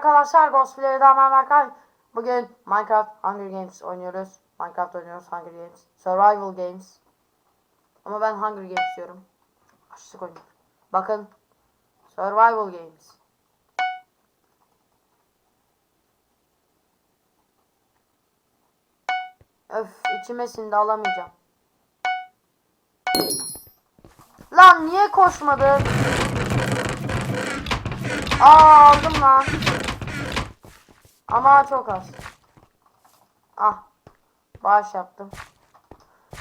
arkadaşlar Ghost Player'dan ben Berkay. Bugün Minecraft Hunger Games oynuyoruz. Minecraft oynuyoruz Hunger Games. Survival Games. Ama ben Hunger Games diyorum. Açlık oynuyorum. Bakın. Survival Games. Öf içime sindi alamayacağım. Lan niye koşmadın? Aa aldım lan. Ama çok az. Ah. Bağış yaptım.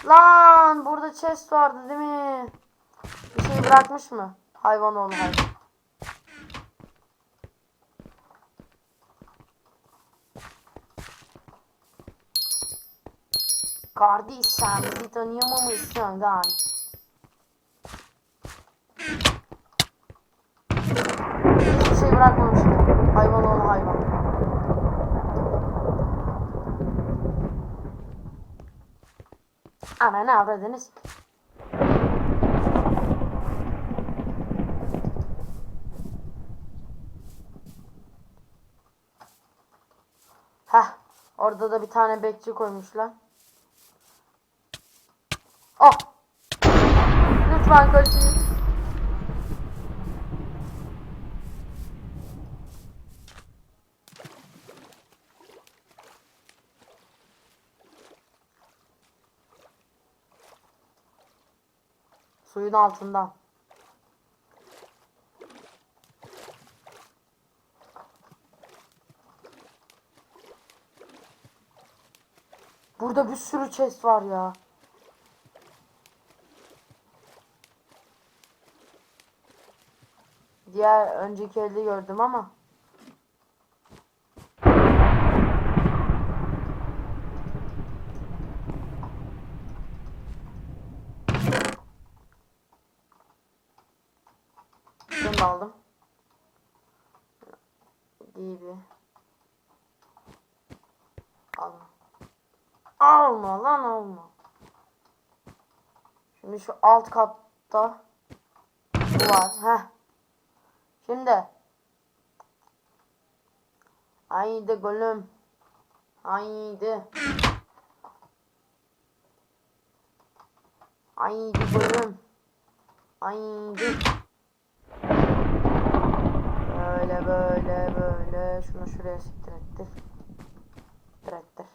Lan burada chest vardı değil mi? Bir şey bırakmış mı? Hayvan oğlu hayvan. Kardeş sen bizi tanıyamamışsın lan. Hiçbir şey bırakmamış. Hayvan oğlu hayvan. Ana ne avradınız? Heh. Orada da bir tane bekçi koymuşlar. Oh. Lütfen kaçayım. Suyun altından. Burada bir sürü chest var ya. Diğer önceki elde gördüm ama. Bunu da aldım. Bir. Alma. Alma lan alma. Şimdi şu alt katta bu var. Heh. Şimdi. Haydi gülüm. Haydi. Haydi gülüm. Haydi. Böyle böyle böyle. Şunu şuraya siktir ettir. Siktir ettir.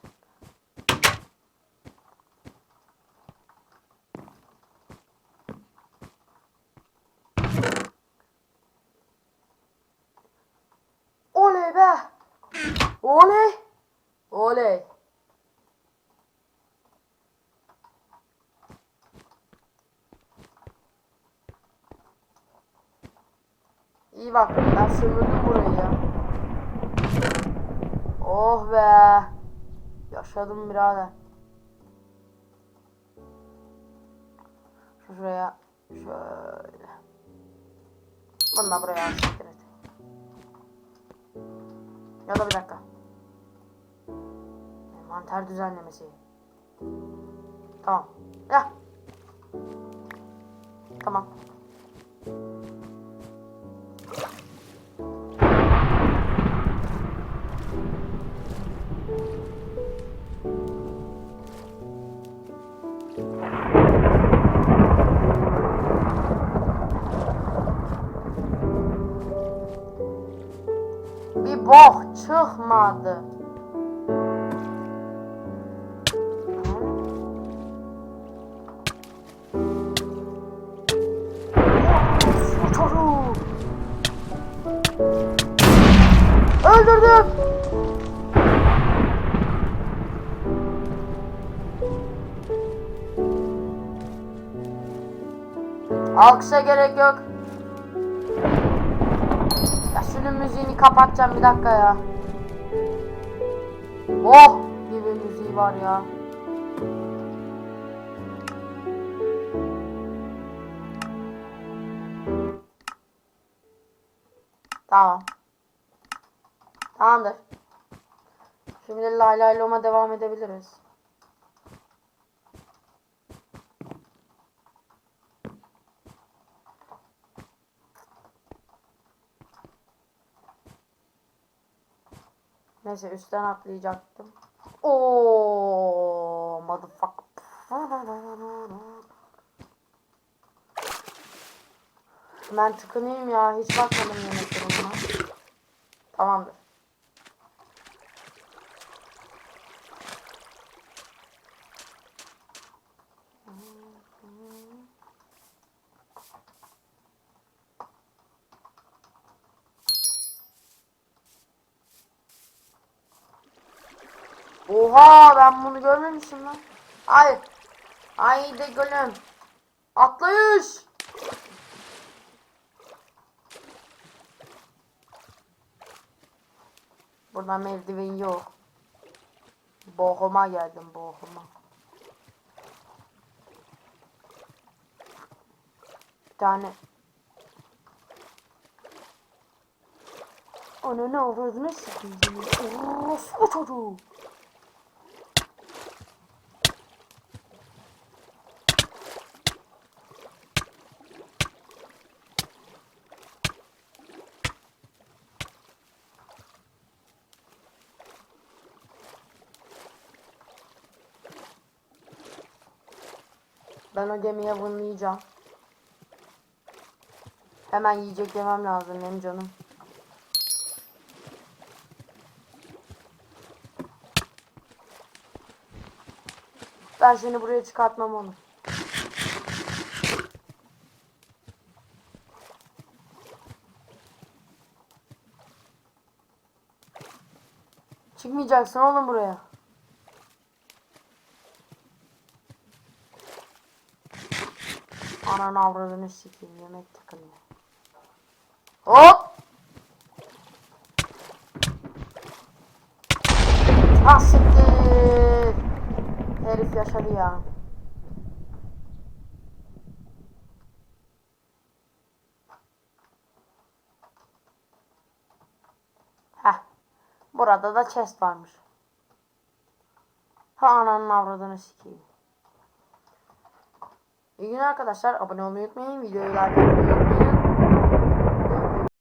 Oley be. Oley. Oley. İyi bak ben sömürdüm burayı. Oh be. Yaşadım birader. Şuraya şöyle. Bunu buraya siktir et. Ya da bir dakika. Mantar düzenlemesi. Tamam. Ya. Tamam. Bir bok çıkmadı. Öldürdüm. Alkışa gerek yok. Şunun müziğini kapatacağım bir dakika ya. Oh gibi müziği var ya. Tamam. Tamamdır. Şimdi lay lay loma devam edebiliriz. Neyse üstten atlayacaktım. Oo, motherfucker. Ben tıkınayım ya. Hiç bakmadım yemek durumuna. Tamamdır. Oha ben bunu görmemişim lan. Hayır. Haydi gülüm. Atlayış. Burada merdiven yok. Boğuma geldim boğuma. Bir tane. Ananı avradını sikeyim. Orospu çocuğu. Ben o gemiye vınlayacağım. Hemen yiyecek yemem lazım benim canım. Ben seni buraya çıkartmam onu. Çıkmayacaksın oğlum buraya. Ananı avradını sikeyim yemek takılıyor. Hop! Ah siktir! Herif yaşadı ya. Heh. Burada da chest varmış. Ha ananın avradını sikeyim. İyi arkadaşlar. Abone olmayı unutmayın. Videoyu like etmeyi.